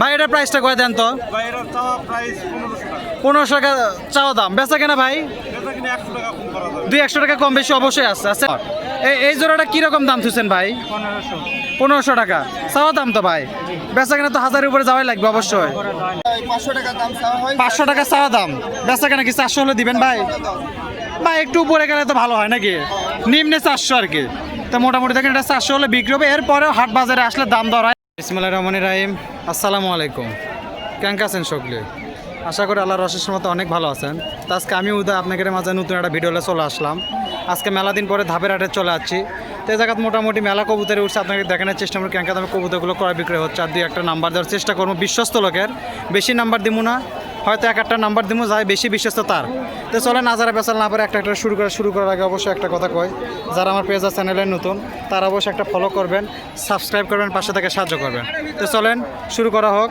ভাই এটার প্রাইসটা কয় দেন তো? পনেরোশো টাকা। চাওয়া দাম। বেচা কেনা ভাই? এটা কিনে একশো টাকা কম করা যাবে। দুই একশো টাকা কম বেশি অবশ্যই আছে। আছে এই এই জোড়াটা কীরকম দাম থুছেন ভাই? পনেরোশো। টাকা। চাওয়া দাম তো ভাই। বেচা কেনা তো হাজারের উপরে যাওয়াই লাগবে অবশ্যই। পাঁচশো টাকা চাওয়া দাম। বেচা কেনা কি চারশো হলে দিবেন ভাই? ভাই একটু উপরে গেলে তো ভালো হয় নাকি? নিম্নে চারশো আর কি। তো মোটামুটি দেখেন এটা চারশো হলে বিক্রি হবে। এরপরেও হাট বাজারে আসলে দাম দর হয় ইসমাইল রহমান রাহিম। আসসালামু আলাইকুম। কেমন আছেন সকলে? আশা করি আল্লাহর অশেষ মতো অনেক ভালো আছেন। তো আজকে আমি উদয় আপনাকে মাঝে নতুন একটা ভিডিওলে চলে আসলাম। আজকে মেলা দিন পরে ধাপের হাটে চলে আসছি। তো এই জায়গাত মোটামুটি মেলা কবুতরে উঠছে আপনাকে দেখানোর চেষ্টা করি কেন দামে কবুতরগুলো ক্রয় বিক্রয় হচ্ছে। আর দুই একটা নাম্বার দেওয়ার চেষ্টা করব, বিশ্বস্ত লোকের। বেশি নাম্বার দিব না হয়তো এক একটা নাম্বার দিব যাই বেশি বিশ্বস্ত তার। তো চলে না যারা বেচাল না পারে একটা একটা শুরু করা শুরু করার আগে অবশ্যই একটা কথা কয়। যারা আমার পেজ আর চ্যানেলে নতুন তারা অবশ্যই একটা ফলো করবেন সাবস্ক্রাইব করবেন পাশে থেকে সাহায্য করবেন। তো চলেন শুরু করা হোক।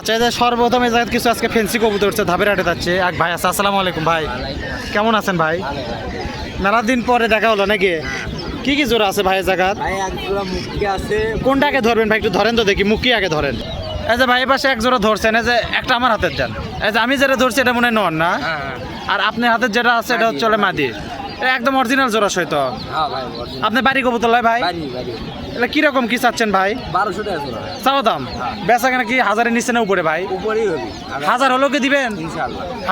আচ্ছা এই যে সর্বপ্রথম এই জায়গায় কিছু আজকে ফেন্সি কবুতর উঠছে ধাপের হাটে যাচ্ছে। এক ভাই আছে আসসালামু আলাইকুম ভাই। কেমন আছেন ভাই? মেলা দিন পরে দেখা হলো নাকি? কি কি জোড়া আছে ভাই জোড়া কোনটাকে ধরবেন ভাই একটু ধরেন তো দেখি মুখি আগে ধরেন। এই যে ভাই পাশে এক জোড়া ধরছেন এই যে একটা আমার হাতের দেন এই যে আমি যেটা ধরছি এটা মনে হয় নন না? আর আপনার হাতের যেটা আছে এটা হচ্ছে মাদি। একদম অরিজিনাল জোড়া সহিত হ্যাঁ ভাই আপনি বাড়ি কবুতর ভাই? এটা কীরকম কি চাচ্ছেন ভাই? বারোশো টাকা দাম? বেচা কেনা কি হাজারের নিচে না উপরে ভাই? উপরেই হবে। হাজার হলেও কি দিবেন?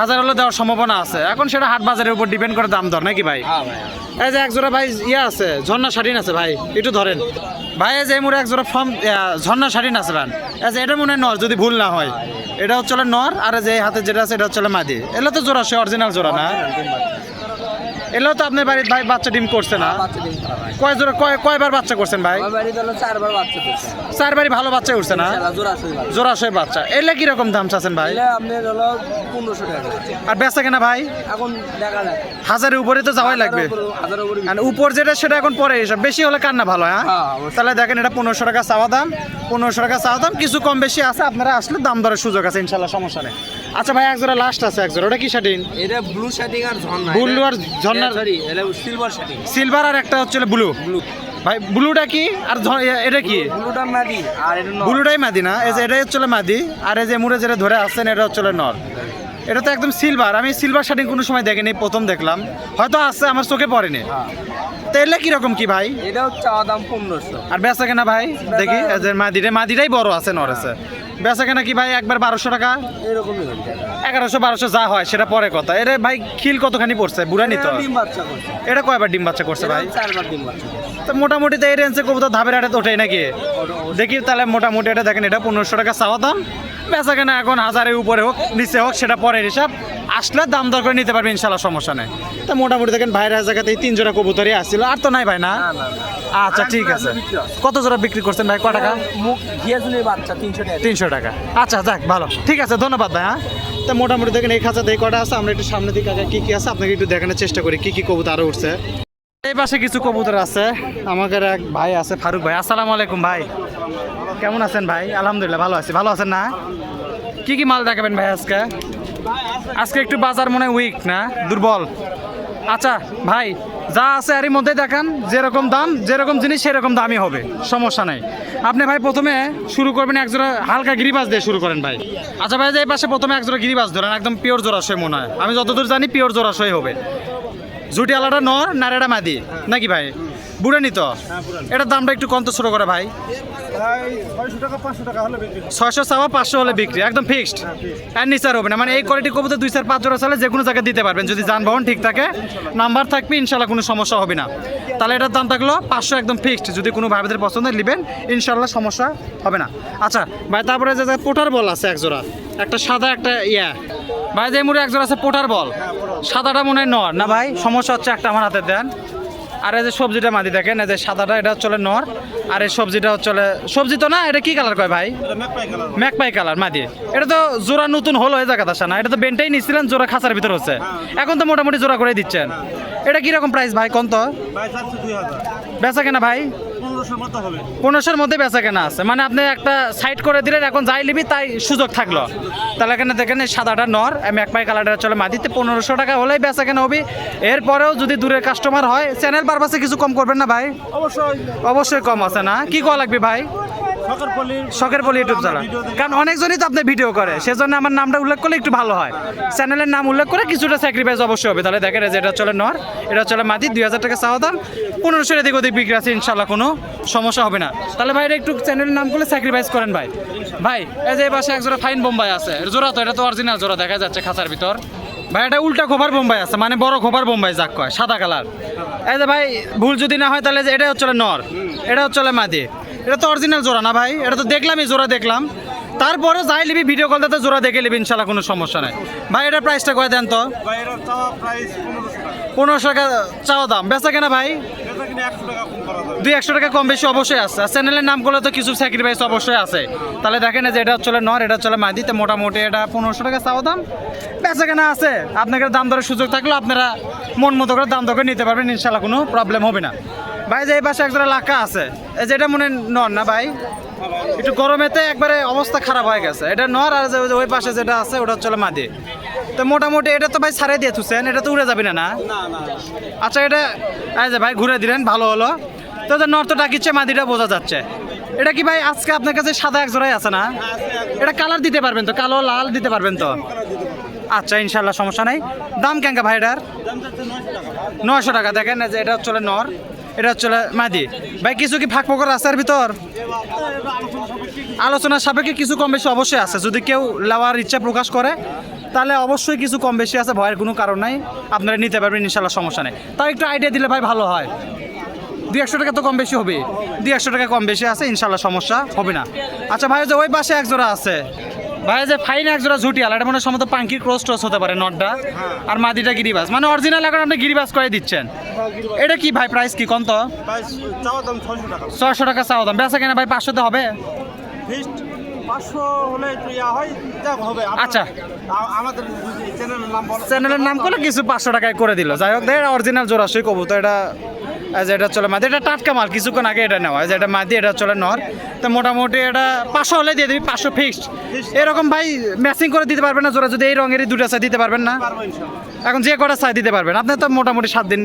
হাজার হলে দেওয়ার সম্ভাবনা আছে। এখন সেটা হাট বাজারের উপর ডিপেন্ড করে দাম দর নাকি ভাই? হ্যাঁ ভাই এই যে এক জোড়া ভাই ইয়ে আছে ঝর্ণা শাড়িন আছে ভাই? একটু ধরেন। ভাই এই যে এই মুড়ে এক জোড়া ফর্ম ঝর্ণা শাড়িন আছে এই যে এটা মনে হয় নর যদি ভুল না হয়। এটা হচ্ছে নর আর যে হাতে যেটা আছে এটা হচ্ছে মাদি। এগুলো তো জোড়া সে অরিজিনাল জোড়া না? এগুলো তো আপনার বাড়ির ভাই বাচ্চা ডিম করছে না। বাচ্চা ভাই কয় জোড়া কয় কয়বার বাচ্চা করছেন ভাই? আমার হলো চারবার বাচ্চা দিচ্ছে চার বাড়ি ভালো বাচ্চা উঠছে না? ইনশাল্লাহ জোড়া আসবে ভাই জোড়া বাচ্চা। এলে কীরকম দাম চাচ্ছেন ভাই? এলে আপনার হলো পনেরোশো টাকা আর বেচা কেনা ভাই? এখন দেখা যায় হাজারের উপরে তো যাওয়াই লাগবে। হাজার উপরে আর উপর যেটা সেটা এখন পরে এসব বেশি হলে কার না ভালো হ্যাঁ? হ্যাঁ, অবশ্যই। তাহলে দেখেন এটা পনেরোশো টাকা চাওয়া দাম। পনেরোশো টাকা চাওয়া দাম। কিছু কম বেশি আছে আপনারা আসলে দাম দরের সুযোগ আছে ইনশাল্লাহ সমস্যা নেই। আচ্ছা ভাই একজোড়া লাস্ট আছে একজোড়া। ওটা কি শাটিন এটা ব্লু শার্টিং আর ঝর্ণা। Blue আর ঝর্ণা- সরি এটা সিলভার শার্টিং সিলভার আর একটা হচ্ছে ব্লু ব্লু ভাই ব্লুটা কি আর এটা কি? ব্লুটা মাদি আর এটা ব্লুটাই মাদি না। এই যে এটাই হচ্ছে মাদি আর এই যে মুড়ে যেটা ধরে আসছেন এটা হচ্ছে নর। এটা তো একদম সিলভার আমি সিলভার শাটিং কোনো সময় দেখিনি প্রথম দেখলাম। হয়তো আছে আমার চোখে পড়েনি। হ্যাঁ। তো এলে কীরকম কি ভাই? এটা হচ্ছে দাম পনেরোশো। আর বেচা কেনা ভাই? দেখি এই যে মাদিটা মাদিটাই বড় আছে নর আছে। বেচা কেনা কি ভাই একবার বারোশো টাকা? এরকমই এগারোশো বারোশো যা হয় সেটা পরে কথা। এটা ভাই খিল কতখানি পড়ছে? বুড়া নিত এটা কয়বার ডিম বাচ্চা করছে ভাই? তো মোটামুটি তো এই রেঞ্জে কবুতর ধাপের হাটে তো ওঠেই নাকি? দেখি তাহলে মোটামুটি এটা দেখেন এটা পনেরোশো টাকা চাওয়া দাম। বেচা কেনা এখন হাজারের উপরে হোক নিচে হোক সেটা পরের হিসাব। আসলে দাম দর করে নিতে পারবে ইনশাল্লাহ সমস্যা নেই। তো মোটামুটি দেখেন ভাইয়ের জায়গাতে এই তিন জোড়া কবুতরই আসছিল। আর তো নাই ভাই না? আচ্ছা ঠিক আছে। কত জোড়া বিক্রি করছেন ভাই? ক টাকা? তিনশো টাকা। তিনশো টাকা। আচ্ছা যাক ভালো। ঠিক আছে ধন্যবাদ ভাই হ্যাঁ? তো মোটামুটি দেখেন এই খাঁচাতে এই কটা আছে আমরা একটু সামনে দিকে আগে কী কী আছে আপনাকে একটু দেখানোর চেষ্টা করি কী কী কবুতর আরও উঠছে। এই পাশে কিছু কবুতর আছে আমাদের এক ভাই আছে ফারুক ভাই। আসসালামু আলাইকুম ভাই। কেমন আছেন ভাই? আলহামদুলিল্লাহ ভালো আছি। ভালো আছেন না? কি কি মাল দেখাবেন ভাই আজকে? আজকে একটু বাজার মনে উইক না? দুর্বল। আচ্ছা ভাই, যা আছে এরই মধ্যে দেখান, যেরকম দাম, যেরকম জিনিস, সেরকম দামই হবে। সমস্যা নাই। আপনি ভাই প্রথমে শুরু করবেন, একজোড়া হালকা গিরিবাজ দিয়ে শুরু করেন ভাই। আচ্ছা ভাই, যে এই পাশে প্রথমে একজোড়া গিরিবাজ ধরেন, একদম পিওর জোড়াশয় মনে হয়। আমি যতদূর জানি পিওর জোড়াশয় হবে। জুটি আলাটা নর নারেটা মাদি। নাকি ভাই? বুড়ে নিত এটার দামটা একটু কম তো ছোটো করে ভাই। ভাই ছয়শো টাকা পাঁচশো টাকা হলে বিক্রি ছয়শো চাওয়া পাঁচশো হলে বিক্রি একদম ফিক্সড আর নিচার হবে না মানে এই কোয়ালিটি কবুতর দুই চার পাঁচ জোড়া চালে যে কোনো জায়গায় দিতে পারবেন যদি যানবাহন ঠিক থাকে। নাম্বার থাকবে ইনশাল্লাহ কোনো সমস্যা হবে না। তাহলে এটার দাম থাকল পাঁচশো একদম ফিক্সড যদি কোনো ভাইদের পছন্দ নেবেন ইনশাল্লাহ সমস্যা হবে না। আচ্ছা ভাই তারপরে যে যে পোটার বল আছে এক জোড়া। একটা সাদা একটা ইয়া। ভাই যে মুড়ে এক জোড়া আছে পোটার বল। সাদাটা মনে হয় নর। না ভাই সমস্যা হচ্ছে একটা আমার হাতে দেন। আর এই যে সবজিটা মাদি দেখেন এই যে সাদাটা এটা চলে নর আর এই সবজিটা চলে সবজি তো না এটা কি কালার কয় ভাই? ম্যাকপাই কালার মাদি। এটা তো জোড়া নতুন হলো এই জায়গা আসা না এটা তো বেনটাই নিচ্ছিলেন জোড়া খাঁচার ভিতর হচ্ছে। এখন তো মোটামুটি জোড়া করে দিচ্ছেন। এটা কীরকম প্রাইস ভাই কোন তো ভাই চারশো দুই বেচা কেনা ভাই? পনেরোশোর মধ্যে বেচা কেনা আছে। মানে আপনি একটা সাইড করে দিলেন এখন যাই নিবি তাই সুযোগ থাকল। তাহলে এখানে দেখেন এই সাদাটা নর আমি এক ম্যাকপাই কালারটা চলে মাদিতে পনেরোশো টাকা হলেই বেচা কেনা হবি। এরপরেও যদি দূরের কাস্টমার হয় চ্যানেল পারপাসে কিছু কম করবেন না ভাই? অবশ্যই। অবশ্যই কম আছে না? কি কোয়া লাগবে ভাই? শখের পলি ইউটিউব চ্যানেল। কারণ অনেকজনই তো আপনি ভিডিও করে সেজন্য আমার নামটা উল্লেখ করলে একটু ভালো হয়। চ্যানেলের নাম উল্লেখ করে কিছুটা স্যাক্রিফাইস অবশ্যই হবে। তাহলে দেখেন যে এটা চলে নর এটা চলে মাটি দুই হাজার টাকা চাওয়া দাম। পনেরোশো এদিক ওদিক বিক্রি আছে ইনশাল্লাহ কোনো সমস্যা হবে না। তাহলে ভাই একটু চ্যানেলের নাম করলে স্যাক্রিফাইস করেন ভাই। ভাই এই যে পাশে এক জোড়া ফাইন বোম্বাই আছে। জোড়া তো এটা তো অরিজিনাল জোড়া দেখা যাচ্ছে খাঁচার ভিতর। ভাই এটা উল্টা খোপার বোম্বাই আছে মানে বড় খোপার বোম্বাই যাক কয় সাদা কালার। এই যে ভাই ভুল যদি না হয় তাহলে যে এটা হচ্ছে নর এটা হচ্ছে মাদি। এটা তো অরিজিনাল জোড়া না ভাই? এটা তো দেখলামই জোড়া দেখলাম। তারপরে যাই লিবি ভিডিও কল তো জোড়া দেখে নিবি ইনশাল্লাহ কোনো সমস্যা নাই। ভাই এটা প্রাইসটা করে দেন তো? পনেরোশো টাকা। চাওয়া দাম। বেচা কেনা ভাই? দুই একশো টাকা কম বেশি অবশ্যই আছে। আর চ্যানেলের নাম করলে তো কিছু স্যাক্রিফাইস অবশ্যই আছে। তাহলে দেখেন যে এটা চলে নর এটা চলে মাদি। তো মোটামুটি এটা পনেরোশো টাকা চাওয়া দাম। বেচা কেনা আছে। আপনাকে দাম দরের সুযোগ থাকলে আপনারা মন মতো করে দাম দর নিতে পারবেন ইনশাল্লাহ কোনো প্রবলেম হবে না। ভাই, যে এই পাশে একজোড়া লাক্কা আছে, এই যে এটা মনে নর না ভাই? একটু গরমেতে একবারে অবস্থা খারাপ হয়ে গেছে। এটা নর আর যে ওই পাশে যেটা আছে, ওটা হচ্ছে মাদি। তো মোটামুটি এটা তো ভাই ছাড়ে দিয়ে থুছেন, এটা তো উড়ে যাবি না না? আচ্ছা এটা যে ভাই, ঘুরে দিলেন, ভালো হলো। তো নর তো ডাকিচ্ছে, মাদিটা বোঝা যাচ্ছে। এটা কি ভাই আজকে আপনার কাছে সাদা এক জোড়াই আছে না? এটা কালার দিতে পারবেন তো, কালো, লাল দিতে পারবেন তো? আচ্ছা ইনশাল্লাহ সমস্যা নাই। দাম কেঙ্কা ভাই এটার? নয়শো টাকা। দেখেন যে এটা চলে নর। এটা চলে মাদি। ভাই, কিছু কি ফাঁক ফোকর এর ভিতর? আলোচনার সাপেক্ষে কিছু কম বেশি অবশ্যই আছে। যদি কেউ নেওয়ার ইচ্ছা প্রকাশ করে, তাহলে অবশ্যই কিছু কম বেশি আছে, ভয়ের কোনো কারণ নাই। আপনারা নিতে পারবেন ইনশাল্লাহ সমস্যা নেই। তাও একটু আইডিয়া দিলে ভাই ভালো হয়। দুই একশো টাকা তো কম বেশি হবে দুই একশো টাকা কম বেশি আছে ইনশাল্লাহ সমস্যা হবে না। আচ্ছা ভাই যে ওই পাশে এক জোড়া আছে। ভাই যে ফাইন এক জোড়া ঝুটি আলা এটা মনে সম্ভবত পাঙ্কির ক্রস টস হতে পারে নটটা আর মাদিটা গিরিবাস মানে অরিজিনাল এখন আপনি গিরিবাস করে দিচ্ছেন। এটা কি ভাই প্রাইস কি কত? চাওয়া দাম ছয়শো টাকা। চাওয়া দাম। বেচা কেনা ভাই পাঁচশোতে হবে? আচ্ছা। চ্যানেলের নাম করলে কিছু পাঁচশো টাকায় করে দিল। যাই হোক অরিজিনাল জোড়াশই কবুতর এটা এই যে এটা চলে মাদি এটা টাটকা মাল কিছুক্ষণ আগে এটা নেওয়া। এই যে এটা মাদি এটা চলে নর। তো মোটামুটি এটা পাঁচশো হলে দিয়ে দিবি পাঁচশো ফিক্সড এরকম ভাই ম্যাচিং করে দিতে পারবেন না জোড়া যদি এই রঙেরই দুটো চাই দিতে পারবেন না। এখন যে কটা চাই দিতে পারবেন আপনি তো মোটামুটি সাত দিন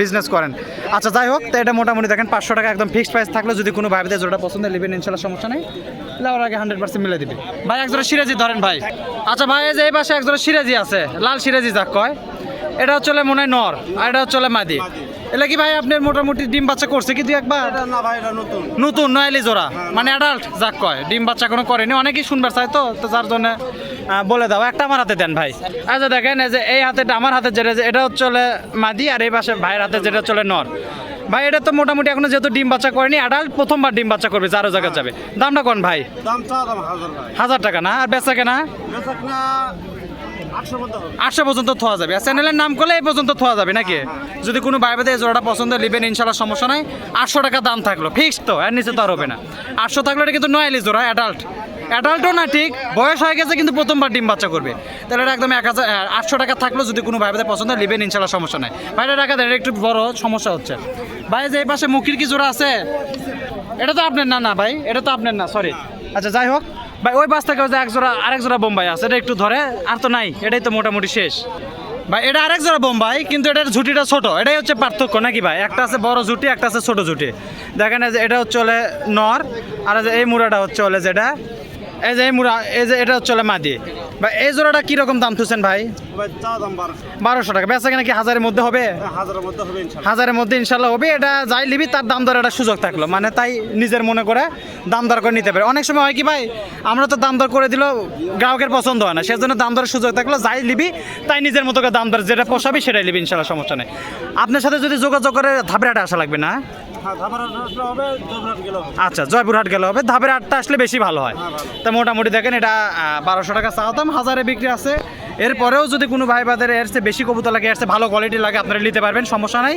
বিজনেস করেন। আচ্ছা যাই হোক তো এটা মোটামুটি দেখেন পাঁচশো টাকা একদম ফিক্সড প্রাইস থাকলে যদি কোনো ভাইদের জোড়া পছন্দ নেবেন ইনশাল্লাহ সমস্যা নেই। লাউর আগে হান্ড্রেড পার্সেন্ট মিলে দিবে। ভাই একজোড়া সিরাজি ধরেন ভাই। আচ্ছা ভাই যে এই পাশে একজোড়া সিরাজি আছে লাল সিরাজি যাক কয়। এটা হচ্ছে মনে হয় নর আর এটা হচ্ছে মাদি। এটা কি ভাই আপনার মোটামুটি ডিম বাচ্চা করছে কি দুই একবার? না ভাই এটা নতুন। নতুন নয়ালি জোড়া? মানে অ্যাডাল্ট যাক কয় ডিম বাচ্চা কোনো করেনি অনেকেই শুনবার চাই তো তো যার জন্য বলে দাও। একটা আমার হাতে দেন ভাই। আচ্ছা দেখেন এই যে এই হাতে আমার হাতে যেটা যে এটা চলে মাদি আর এই পাশে ভাইয়ের হাতে যেটা চলে নর। ভাই এটা তো মোটামুটি এখনও যেহেতু ডিম বাচ্চা করেনি অ্যাডাল্ট প্রথমবার ডিম বাচ্চা করবে চারো জায়গায় যাবে। দামটা কোন ভাই? দাম হাজার ভাই। হাজার টাকা না? আর বেচা কেনা আটশো পর্যন্ত থোয়া যাবে। আর চ্যানেলের নাম করলে এই পর্যন্ত থোয়া যাবে নাকি? যদি কোনো ভাই এই জোড়াটা পছন্দ নেবেন ইনশাল্লাহ সমস্যা নাই। আটশো টাকা দাম থাকল। ফিক্সড তো, এর নিচে তো আর হবে না। আটশো থাকলে এটা কিন্তু নয়ালি জোড়া অ্যাডাল্ট অ্যাডাল্টও না ঠিক, বয়স হয়ে গেছে কিন্তু প্রথমবার ডিম বাচ্চা করবে। তাহলে এটা একদম এক হাজার আটশো টাকা থাকল যদি কোনো ভাই পছন্দ নেবেন ইনশাল্লাহ সমস্যা নাই। ভাইটা টাকা এটা একটু বড় সমস্যা হচ্ছে। ভাই, যে এই পাশে মুখির কি জোড়া আছে? এটা তো আপনার না না ভাই, এটা তো আপনার না সরি আচ্ছা যাই হোক ভাই, ওই বাস থেকে এক জোড়া আরেক জোড়া বোম্বাই আছে, এটা একটু ধরে। আর তো নাই, এটাই তো মোটামুটি শেষ। ভাই, এটা আরেক জোড়া বোম্বাই, কিন্তু এটার ঝুটিটা ছোট। এটাই হচ্ছে পার্থক্য, নাকি ভাই? একটা আছে বড় ঝুটি, একটা আছে ছোট ঝুটি। দেখেন এটা হচ্ছে নর, আর এই মুড়াটা হচ্ছে হলে যেটা। এই যে মুড়া এই যে এটা হচ্ছে হলে মাদি। ভাই এই জোড়াটা কীরকম দাম থুছেন ভাই? বারোশো। টাকা। বেচা কিনা কি হাজারের মধ্যে হবে? হাজারের মধ্যে ইনশাল্লাহ। হাজারের মধ্যে ইনশাল্লাহ হবে। এটা যাই নিবি তার দাম দর একটা সুযোগ থাকল। মানে তাই নিজের মনে করে দাম দর করে নিতে পারে। অনেক সময় হয় কি ভাই আমরা তো দাম দর করে দিল গ্রাহকের পছন্দ হয় না। সেজন্য দাম দরের সুযোগ থাকল যাই নিবি তাই নিজের মতো করে দাম দর যেটা পোষাবি সেটাই নিবি ইনশাল্লাহ সমস্যা নেই। আপনার সাথে যদি যোগাযোগ করে ধাপেরহাটে আসা লাগবে না? হ্যাঁ আচ্ছা জয়পুরহাট গেলে হবে। ধাপের আটটা আসলে বেশি ভালো হয়। তা মোটামুটি দেখেন এটা বারোশো টাকা চাওয়া দাম হাজারে বিক্রি আছে। এরপরেও যদি কোনো ভাই বাজারে এর চেয়ে বেশি কবুতর লাগে এর চেয়ে ভালো কোয়ালিটি লাগে আপনারা নিতে পারবেন সমস্যা নাই।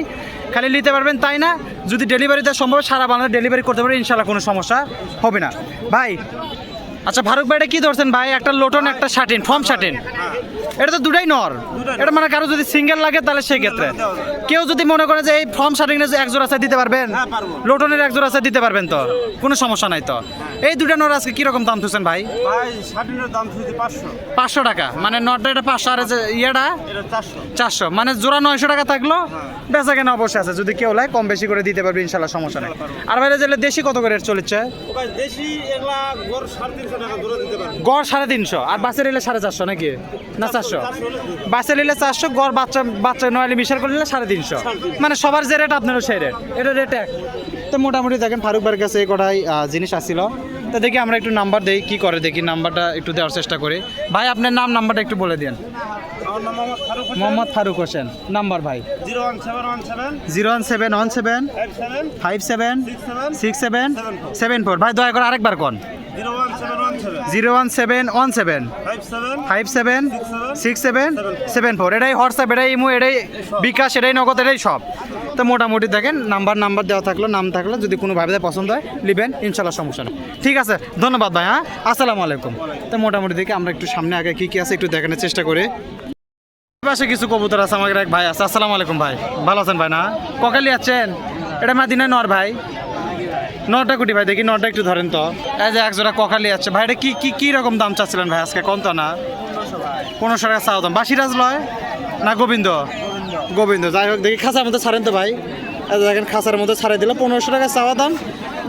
খালি নিতে পারবেন তাই না? যদি ডেলিভারিতে সম্ভব সারা বাংলাদেশ ডেলিভারি করতে পারবেন ইনশাল্লাহ কোনো সমস্যা হবে না। ভাই আচ্ছা ফারুক ভাইটা কি ধরছেন? ভাই একটা লোটন একটা শার্টিন ফর্ম শার্টিন এটা তো দুটাই নর। এটা মানে কারও যদি সিঙ্গেল লাগে তাহলে সেই ক্ষেত্রে কেউ যদি মনে করে যে এই ফর্ম শার্টিং এক জোড়া আছে দিতে পারবেন হ্যাঁ, লোটনের এক জোড়া আছে দিতে পারবেন তো। কোনো সমস্যা নাই তো। এই দুটা নর আজকে কীরকম দাম তুলছেন ভাই? ভাই পাঁচশো। টাকা। মানে নটটা এটা পাঁচশো আর ইয়েটা? চারশো। মানে জোড়া নয়শো টাকা থাকল বেচা কেনা অবশ্যই আছে। যদি কেউ লাই কম বেশি করে দিতে পারবে ইনশাল্লাহ সমস্যা নেই। আর গেলে দেশি কত করে চলেছে? ভাই দেশি গড় সাড়ে তিনশো। আর বাসে নিলে সাড়ে চারশো নাকি? না চারশো। বাসে নিলে চারশো গড় বাচ্চা বাচ্চা নয়ালি মিশাল করে নিলে সাড়ে তিনশো। মানে সবার যে রেট আপনারও সেই রেট এটা রেট এক। তো মোটামুটি দেখেন ফারুক ভাইয়ের কাছে এই কটাই জিনিস আসছিল তো দেখি আমরা একটু নাম্বার দেই কি করে দেখি নাম্বারটা একটু দেওয়ার চেষ্টা করি। ভাই আপনার নাম নাম্বারটা একটু বলে দিন আমার মোহাম্মদ ফারুক হোসেন। নাম্বার ভাই। Zero one seven one seven. Zero one seven one seven. Five seven. Six seven. Six seven. Seven four. ভাই দয়া করে আরেকবার কোন? Zero one seven one seven. Five seven six seven seven four. এটাই হোয়াটসঅ্যাপ এটাই imo এটাই বিকাশ এটাই নগদ এটাই সব। তো মোটামুটি দেখেন নাম্বার নাম্বার দেওয়া থাকল নাম থাকল যদি কোনো ভাবে পছন্দ হয় নেবেন ইনশাল্লাহ সমস্যা নেই। ঠিক আছে ধন্যবাদ ভাই হ্যাঁ? আসসালামু আলাইকুম। তো মোটামুটি দেখে আমরা একটু সামনে আগে কি কি আছে একটু দেখানোর চেষ্টা করি। পাশে কিছু কবুতর আছে আমাদের এক ভাই আছে। আসসালামু আলাইকুম ভাই ভালো আছেন ভাই না? ককালি আছেন? এটা মাদিনা নর ভাই। নটা কোটি ভাই, দেখি নটা একটু ধরেন তো। এই যে একজোড়া ককালি আছে। ভাই, এটা কি কি কি রকম দাম চাচ্ছিলেন ভাই আজকে? কোন তো না? পনেরোশো টাকা চাও দাম। বাসিরাজ লয় না গোবিন্দ? গোবিন্দ। যাই হোক, দেখি খাঁচার মধ্যে ছাড়েন তো ভাই। দেখেন, খাঁচার মধ্যে ছাড়াই দিল পনেরোশো টাকা চাওয়া দাম।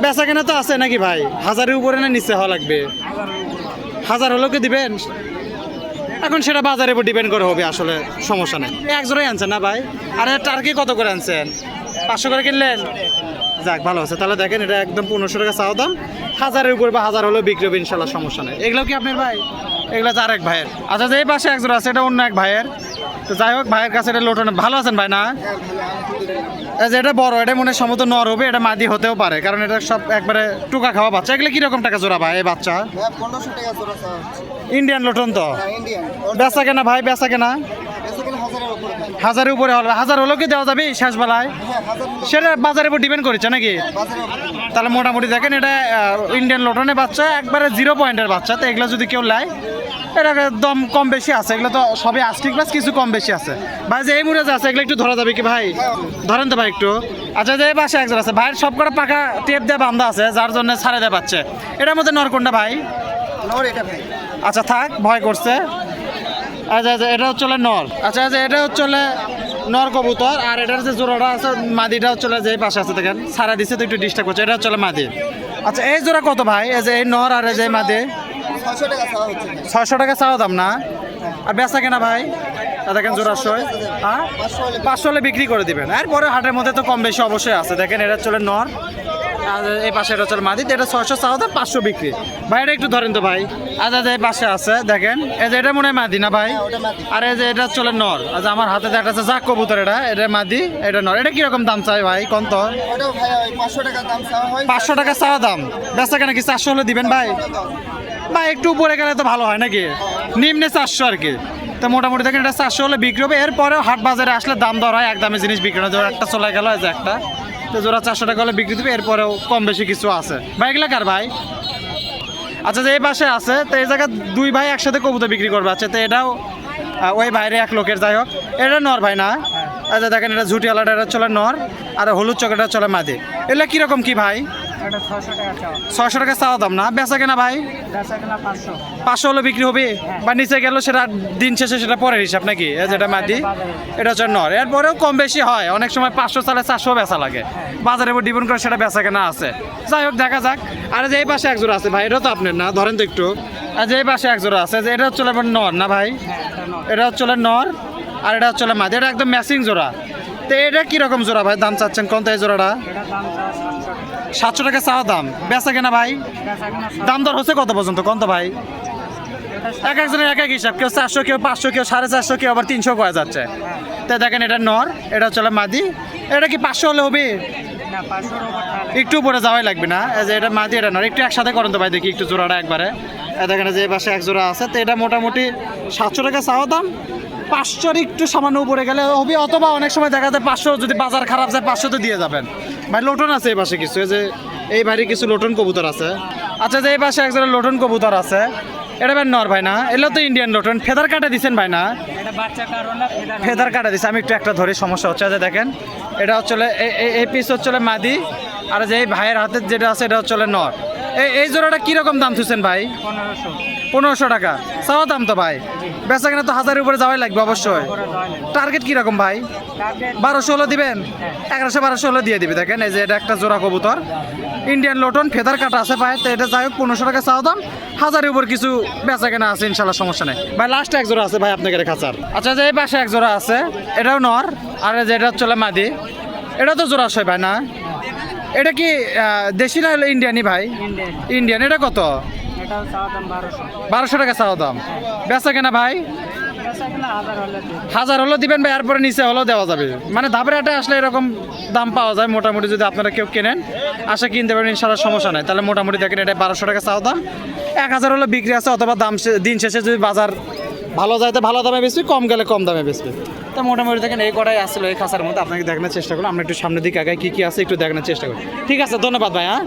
বেচা কেনা তো আছে নাকি ভাই? হাজারের উপরে না নিচে হওয়া লাগবে? হাজার হলেও কি দিবেন? এখন সেটা বাজারের উপর ডিপেন্ড করে হবে, আসলে সমস্যা নেই। এক জোড়াই আনছেন না ভাই? আর, টার্কি কত করে আনছেন? পাঁচশো করে কিনলেন? যাক ভালো আছে। তাহলে দেখেন এটা একদম পনেরোশো টাকা চাওয়া দাম। হাজারের উপর বা হাজার হলেও বিক্রি হবে ইনশাল্লাহ সমস্যা নেই। এগুলো কি আপনার ভাই? এগুলো তো এক ভাইয়ের। আচ্ছা যে এই পাশে এক জোড়া আছে এটা অন্য এক ভাইয়ের। তো যাই হোক ভাইয়ের কাছে এটা লোটনে ভালো আছেন ভাই না? এই যে এটা বড় এটা মনে হয় সম্ভবত নর হবে এটা মাদি হতেও পারে কারণ এটা সব একবারে টুকা খাওয়া বাচ্চা। এগুলো কীরকম টাকা জোড়া ভাই এই বাচ্চা? হ্যাঁ ইন্ডিয়ান লোটন তো? ইন্ডিয়ান বেচা কেনা ভাই বেচা কেনা? হাজারের উপরে হলো হাজার হলেও কি দেওয়া যাবে শেষ বেলায় হ্যাঁ সেটা বাজারের উপর ডিপেন্ড করেছে নাকি? তাহলে মোটামুটি দেখেন এটা ইন্ডিয়ান লটনের বাচ্চা একবারে জিরো পয়েন্টের বাচ্চা তো এগুলো যদি কেউ নেয় এটা দম কম বেশি আছে এগুলো তো সবই আস্টিক প্লাস কিছু কম বেশি আছে। ভাই যে এই মুড়ে যে আছে এগুলো একটু ধরা যাবে কি ভাই? ধরেন তো ভাই একটু। আচ্ছা যে এই পাশে একজন আছে ভাইয়ের সব কটা পাকা টেপ দিয়ে বান্ধা আছে যার জন্য ছাড়ে দেওয়া পাচ্ছে এটার মধ্যে নরকোনটা ভাই? ভাই। আচ্ছা থাক ভয় করছে। আচ্ছা আচ্ছা এটা হচ্ছে নর। আচ্ছা আচ্ছা এটা হচ্ছে হলো নর কবুতর আর এটার যে জোড়াটা আছে মাদিটা হচ্ছে যে পাশে আছে দেখেন। সারা দিছে তো একটু ডিস্টার্ব করছে এটা হচ্ছে মাদি। আচ্ছা এই জোড়া কত ভাই? এই যে এই নর আর এই যে মাদি। ছয়শো টাকা চাওয়া দাম না? আর বেচা কেনা ভাই? দেখেন জোড়া শয় হ্যাঁ? পাঁচশো হলে পাঁচশো হলে বিক্রি করে দিবেন। এরপরে হাটের মধ্যে তো কম বেশি অবশ্যই আছে। দেখেন এটা চলে নর। আর এই পাশে এটা চলে মাদি এটা ছয়শো চাওয়া পাঁচশো বিক্রি। ভাই এটা একটু ধরেন তো ভাই। আচ্ছা আচ্ছা, এই পাশে আছে দেখেন। এই যে এটা মনে হয় মাদি না ভাই? ওটা আর এই যে এটা চলে নর। আচ্ছা আমার হাতে দেখা আছে যাক কবুতর এটা এটা মাদি এটা নর। এটা কীরকম দাম চাই ভাই? কোন তো? ভাই পাঁচশো টাকা দাম চাওয়া দাম। বেচা কেনা কি চারশো হলে দিবেন ভাই? বা একটু উপরে গেলে তো ভালো হয় নাকি? নিম্নে চারশো আর কি। তো মোটামুটি দেখেন এটা চারশো হলে বিক্রি হবে। এরপরেও হাট বাজারে আসলে দাম দর হয় এক দামে জিনিস বিক্রি হয় একটা চলে গেল এই যে একটা। তো জোড়া চারশো টাকা হলে বিক্রি দেবে, এরপরেও কম বেশি কিছু আছে। ভাই, এগুলা কার ভাই? আচ্ছা যে এই পাশে আছে, তো এই জায়গায় দুই ভাই একসাথে কবুতর বিক্রি করবে। আচ্ছা তো এটাও ওই বাইরে এক লোকের, যাই হোক। এটা নর ভাই না? আচ্ছা দেখেন, এটা ঝুটি এটা চলে নর, আর হলুদ চকেটা চলে মাদি। এগুলো কীরকম কি ভাই? ছয়শো টাকা চাওয়া। দাম না? বেচা কেনা ভাই? পাঁচশো। হলে বিক্রি হবে? বা নিচে গেল সেটা দিন শেষে সেটা পরের হিসাব নাকি? যেটা মাদি এটা হচ্ছে নর এরপরেও কম বেশি হয়। অনেক সময় পাঁচশো চালে চারশো বেচা লাগে। বাজারের উপর ডিপেন্ড করে সেটা বেচা কেনা আছে। যাই হোক দেখা যাক। আর যে এই পাশে এক জোড়া আছে ভাই এটা তো আপনার না? ধরেন তো একটু। আর যে এই পাশে এক জোড়া আছে যে এটা হচ্ছে নর না ভাই? এটা হচ্ছে নর আর এটা হচ্ছে মাদি এটা একদম ম্যাচিং জোড়া। তো এটা কীরকম জোড়া ভাই? দাম চাচ্ছেন কোন এই জোড়াটা? সাতশো টাকা চাওয়া দাম। বেচা কেনা ভাই? দাম দর হচ্ছে কত পর্যন্ত? কোন তো ভাই? এক একজনের এক এক হিসাব। কেউ চারশো, কেউ পাঁচশো, কেউ সাড়ে চারশো, কেউ আবার তিনশো কয়া যাচ্ছে। তো দেখেন এটা নর, এটা চলে মাদি। এটা কি পাঁচশো হলে হবে? একটু উপরে যাওয়াই লাগবে না। যে এটা মাদি, এটা নর। একটু একসাথে করেন তো ভাই, দেখি একটু জোড়াটা একবারে। দেখেন যে এই পাশে এক জোড়া আছে। তো এটা মোটামুটি সাতশো টাকা চাওয়া দাম। পাঁচশোর একটু সামান্য উপরে গেলে হবে অথবা অনেক সময় দেখা যায় পাঁচশো যদি বাজার খারাপ যায় পাঁচশো তো দিয়ে যাবেন। ভাই লোটন আছে এই পাশে কিছু যে এই বাড়ি কিছু লোটন কবুতর আছে। আচ্ছা যে এই পাশে একজনের লোটন কবুতর আছে এটা ভাই নর ভাই না এগুলো তো ইন্ডিয়ান লোটন ফেদার কাটা দিচ্ছেন ভাই না? ফেদার কাটা। দিছে আমি একটু একটা ধরে সমস্যা হচ্ছে যে দেখেন এটা হচ্ছে এই পিস হচ্ছে মাদি আর যে এই ভাইয়ের হাতের যেটা আছে এটা হচ্ছে নর। এই জোড়াটা কীরকম দাম থুছেন ভাই? পনেরোশো। টাকা। চাওয়া দাম তো ভাই। বেচা কিনা তো হাজারের উপরে যাওয়াই লাগবে অবশ্যই। টার্গেট কীরকম ভাই? বারোশো হলো দিবেন? এগারোশো, বারোশো হলো দিয়ে দিবি, দেখেন। এই যে এটা একটা জোড়া কবুতর। ইন্ডিয়ান লোটন ফেদার কাটা আছে ভাই। তো এটা যাই হোক, পনেরোশো টাকা চাওয়া দাম। হাজারের উপর কিছু বেচা কেনা আছে, ইনশাল্লাহ, সমস্যা নেই। ভাই লাস্ট এক জোড়া আছে ভাই আপনাকে খাঁচার। আচ্ছা যে এই পাশে এক জোড়া আছে, এটাও নর। আর এই যে এটা চলে মাদি। এটা তো জোড়া আছে ভাই, না? এটা কি দেশি না ইন্ডিয়ানি ভাই? ইন্ডিয়ান এটা কত? বারোশো। টাকা চাওয়া দাম। বেচা কেনা ভাই? হাজার হলো দিবেন ভাই এরপরে নিচে হলেও দেওয়া যাবে। মানে ধাপের হাটে আসলে এরকম দাম পাওয়া যায় মোটামুটি যদি আপনারা কেউ কেনেন আশা কিনতে পারেন ইনশাল্লাহ সমস্যা নাই। তাহলে মোটামুটি দেখেন এটা বারোশো টাকা চাওয়া দাম। এক হাজার হলো বিক্রি আছে অথবা দাম দিন শেষে যদি বাজার ভালো যাইতে ভালো দামে বেশি কম গেলে কম দামে বেশি তো মোটামুটি দেখেন এই কটাই আসলো এই খাসার মধ্যে, আপনাকে দেখানোর চেষ্টা করুন আমরা একটু সামনের দিকে আগে কী কী আছে একটু দেখানোর চেষ্টা করি। ঠিক আছে, ধন্যবাদ ভাই হ্যাঁ?